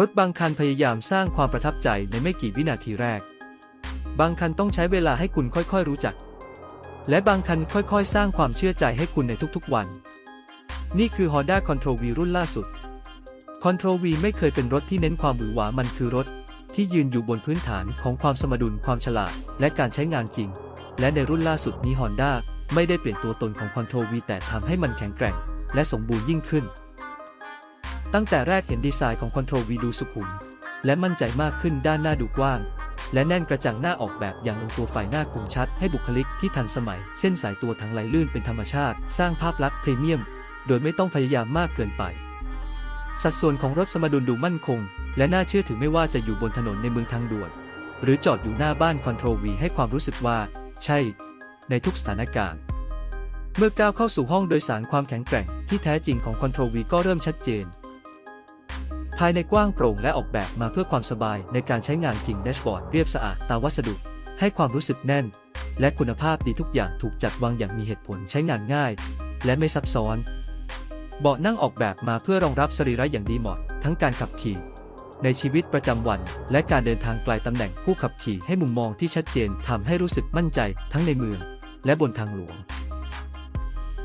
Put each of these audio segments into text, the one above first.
รถบางคันพยายามสร้างความประทับใจในไม่กี่วินาทีแรก บางคันต้องใช้เวลาให้คุณค่อยๆรู้จัก และบางคันค่อยๆ สร้างความเชื่อใจให้คุณในทุกๆวัน นี่คือ Honda Control V รุ่นล่าสุด Control V ไม่เคยเป็นรถที่เน้นความหวือหวามันคือรถที่ยืนอยู่บนพื้นฐานของความสมดุลความฉลาด และการใช้งานจริง และในรุ่นล่าสุดนี้ Honda ไม่ได้เปลี่ยนตัวตนของ Control V แต่ทำให้มันแข็งแกร่ง และสมบูรณ์ยิ่งขึ้น ตั้งแต่แรกเห็นดีไซน์ของ Control V ดูสุขุม และมั่นใจมากขึ้นด้านหน้าดูกว้าง และแน่นกระจังหน้าออกแบบอย่างลงตัวฝ่ายหน้าคมชัดให้บุคลิกที่ทันสมัย เส้นสายตัวทั้งไหลลื่นเป็นธรรมชาติ สร้างภาพลักษณ์พรีเมียม โดยไม่ต้องพยายามมากเกินไป สัดส่วนของรถสมดุลดูมั่นคง และน่าเชื่อถือไม่ว่าจะอยู่บนถนนในเมืองทางด่วน หรือจอดอยู่หน้าบ้าน Control V ให้ความรู้สึกว่า ใช่ ในทุกสถานการณ์เมื่อก้าวเข้าสู่ห้องโดยสารความแข็งแกร่งที่แท้จริงของ Control V ก็เริ่มชัดเจน ภายในกว้างโปร่งและออกแบบมาเพื่อความสบายในการใช้งานจริงแดชบอร์ดเรียบสะอาดตามวัสดุ ให้ความรู้สึกแน่น และคุณภาพดีทุกอย่างถูกจัดวางอย่างมีเหตุผลใช้งานง่าย และไม่ซับซ้อน เบาะนั่งออกแบบมาเพื่อรองรับสรีระอย่างดีเหมาะทั้งการขับขี่ในชีวิตประจำวัน และการเดินทางไกลตำแหน่งผู้ขับขี่ให้มุมมองที่ชัดเจนทำให้รู้สึกมั่นใจทั้งในเมือง และบนทางหลวง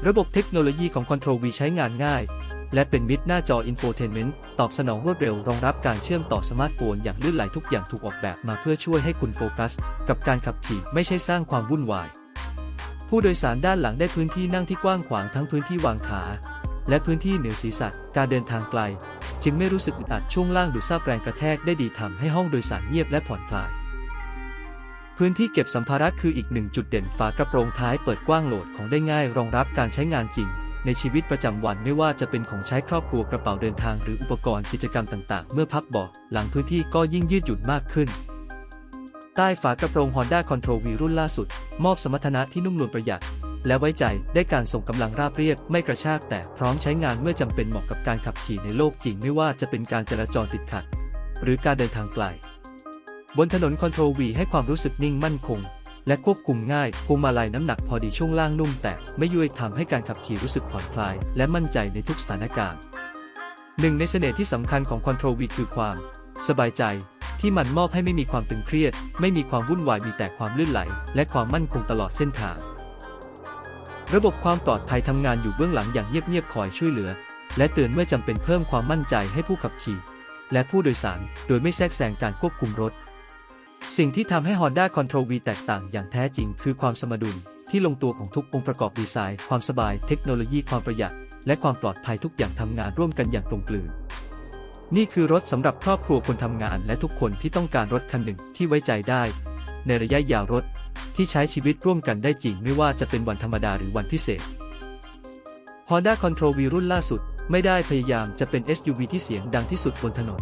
ระบบเทคโนโลยีของ Control V ใช้งานง่าย และเป็นมิตรหน้าจออินโฟเทนเมนต์ตอบสนองรวดเร็วรองรับการเชื่อมต่อสมาร์ทโฟนอย่างลื่นไหลทุกอย่างถูกออกแบบมาเพื่อช่วยให้คุณโฟกัส กับการขับขี่ไม่ใช่สร้างความวุ่นวาย ผู้โดยสารด้านหลังได้พื้นที่นั่งที่กว้างขวางทั้งพื้นที่วางขา และพื้นที่เหนือศีรษะการเดินทางไกล จึงไม่รู้สึกอึดอัดช่วงล่างดูดซาบแรงกระแทกได้ดีทำให้ห้องโดยสารเงียบและผ่อนคลาย พื้นที่เก็บสัมภาระคืออีกหนึ่งจุดเด่นฝากระโปรงท้ายเปิดกว้างโหลดของได้ง่ายรองรับการใช้งานจริง ในชีวิตประจำวันไม่ว่าจะเป็นของใช้ครอบครัวกระเป๋าเดินทางหรืออุปกรณ์กิจกรรมต่างๆ เมื่อพับเบาะหลังพื้นที่ก็ยิ่งยืดหยุ่นมากขึ้น ใต้ฝากระโปรง Honda Control V รุ่นล่าสุด มอบสมรรถนะที่นุ่มนวลประหยัด และไว้ใจได้การส่งกำลังราบเรียบ ไม่กระชากแต่พร้อมใช้งานเมื่อจำเป็นเหมาะกับการขับขี่ในโลกจริงไม่ว่าจะเป็นการจราจรติดขัด หรือการเดินทางไกลบนถนน Control V ให้ความรู้สึกนิ่งมั่นคง และควบคุมง่ายพวงมาลัยน้ำหนักพอดีช่วงล่างนุ่มแต่ไม่ยุ่ยทำให้การขับขี่รู้สึกผ่อนคลาย และมั่นใจในทุกสถานการณ์หนึ่งในเสน่ห์ที่สำคัญของ Control V คือความ สบายใจที่มันมอบให้ไม่มีความตึงเครียด ไม่มีความวุ่นวายมีแต่ความลื่นไหล และความมั่นคงตลอดเส้นทาง ระบบความปลอดภัยทำงานอยู่เบื้องหลังอย่างเงียบๆคอยช่วยเหลือ และเตือนเมื่อจำเป็นเพิ่มความมั่นใจให้ผู้ขับขี่ และผู้โดยสารโดยไม่แทรกแซงการควบคุมรถ สิ่งที่ทำให้ Honda Control V แตกต่างอย่างแท้จริงคือความสมดุลที่ลงตัวของทุกองค์ประกอบดีไซน์ ความสบาย เทคโนโลยีความประหยัด และความปลอดภัยทุกอย่างทำงานร่วมกันอย่างกลมกลืน นี่คือรถสำหรับครอบครัวคนทำงานและทุกคนที่ต้องการรถคันหนึ่งที่ไว้ใจได้ ในระยะยาวรถที่ใช้ชีวิตร่วมกันได้จริง ไม่ว่าจะเป็นวันธรรมดาหรือวันพิเศษ Honda Control V รุ่นล่าสุด ไม่ได้พยายามจะเป็น SUV ที่เสียงดังที่สุดบนถนน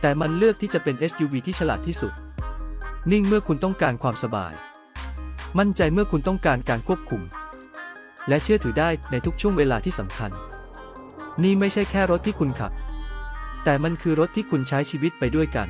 แต่มันเลือกที่จะเป็น SUV ที่ฉลาดที่สุด นิ่งเมื่อคุณต้องการความสบาย มั่นใจเมื่อคุณต้องการการควบคุม และเชื่อถือได้ในทุกช่วงเวลาที่สำคัญ นี่ไม่ใช่แค่รถที่คุณขับ แต่มันคือรถที่คุณใช้ชีวิตไปด้วยกัน